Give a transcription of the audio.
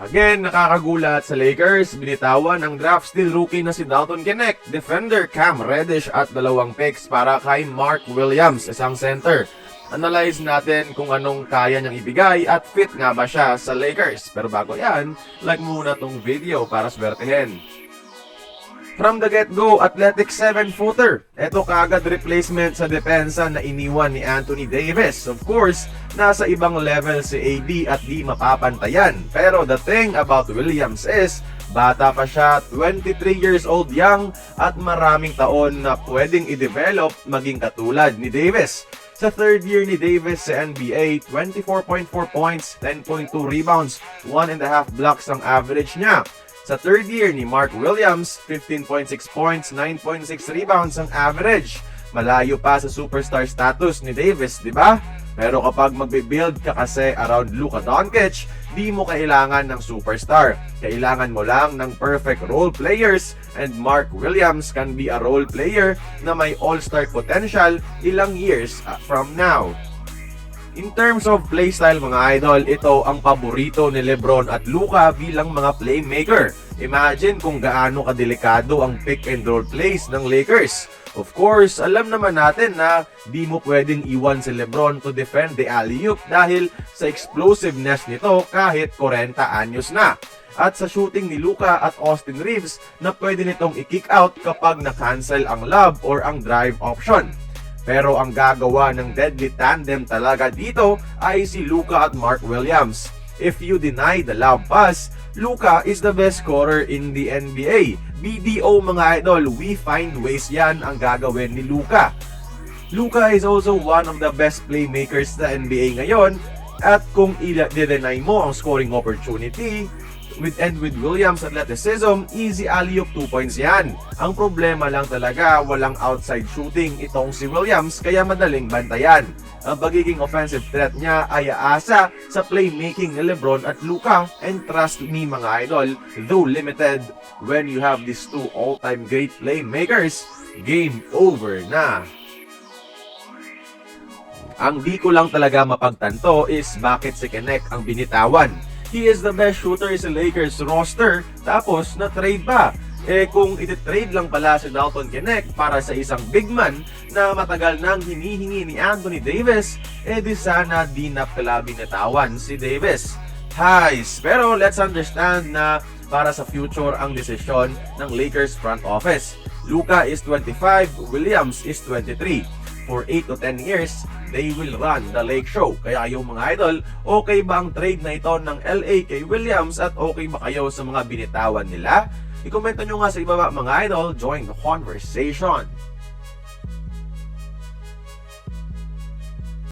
Again, nakakagulat sa Lakers, binitawan ang draft steal rookie na si Dalton Knecht, defender Cam Reddish at dalawang picks para kay Mark Williams, isang center. Analyze natin kung anong kaya niyang ibigay at fit nga ba siya sa Lakers. Pero bago yan, like muna tong video para swertehin. From the get-go, athletic 7-footer. Ito kagad replacement sa depensa na iniwan ni Anthony Davis. Of course, nasa ibang level si AD at di mapapantayan. Pero the thing about Williams is, bata pa siya, 23 years old young, at maraming taon na pwedeng i-develop maging katulad ni Davis. Sa third year ni Davis sa NBA, 24.4 points, 10.2 rebounds, 1.5 blocks ang average niya. Sa third year ni Mark Williams, 15.6 points, 9.6 rebounds ang average. Malayo pa sa superstar status ni Davis, di ba? Pero kapag magbe-build ka kasi around Luka Doncic, di mo kailangan ng superstar. Kailangan mo lang ng perfect role players and Mark Williams can be a role player na may all-star potential ilang years uh, from now. In terms of playstyle mga idol, ito ang paborito ni Lebron at Luka bilang mga playmaker. Imagine kung gaano kadelikado ang pick and roll plays ng Lakers. Of course, alam naman natin na di mo pwedeng iwan si Lebron to defend the alley-oop dahil sa explosiveness nito kahit 40 anyos na. At sa shooting ni Luka at Austin Reeves na pwede nitong i-kick out kapag na-cancel ang lob or ang drive option. Pero ang gagawa ng deadly tandem talaga dito ay si Luka at Mark Williams. If you deny the lob pass, Luka is the best scorer in the NBA. BDO mga idol, we find ways yan ang gagawin ni Luka. Luka is also one of the best playmakers sa NBA ngayon at kung i-deny mo ang scoring opportunity, with and with Williams athleticism, easy alley-oop 2 points yan. Ang problema lang talaga, walang outside shooting itong si Williams kaya madaling bantayan. Ang pagiging offensive threat niya ay aasa sa playmaking ni Lebron at Luka and trust me mga idol, though limited, when you have these two all-time great playmakers, game over na. Ang di ko lang talaga mapagtanto is bakit si Kenek ang binitawan. He is the best shooter sa Lakers roster, tapos na-trade pa. Eh kung ititrade lang pala si Dalton Kenek para sa isang big man na matagal nang hinihingi ni Anthony Davis, eh di sana di na pala binitawan si Davis. Highs! Pero let's understand na para sa future ang desisyon ng Lakers front office. Luka is 25, Williams is 23 for 8 to 10 years, they will run the Lake Show. Kaya yung mga idol, okay ba ang trade na ito ng LA kay Williams at okay ba kayo sa mga binitawan nila? I-komento nyo nga sa ibaba mga idol, join the conversation.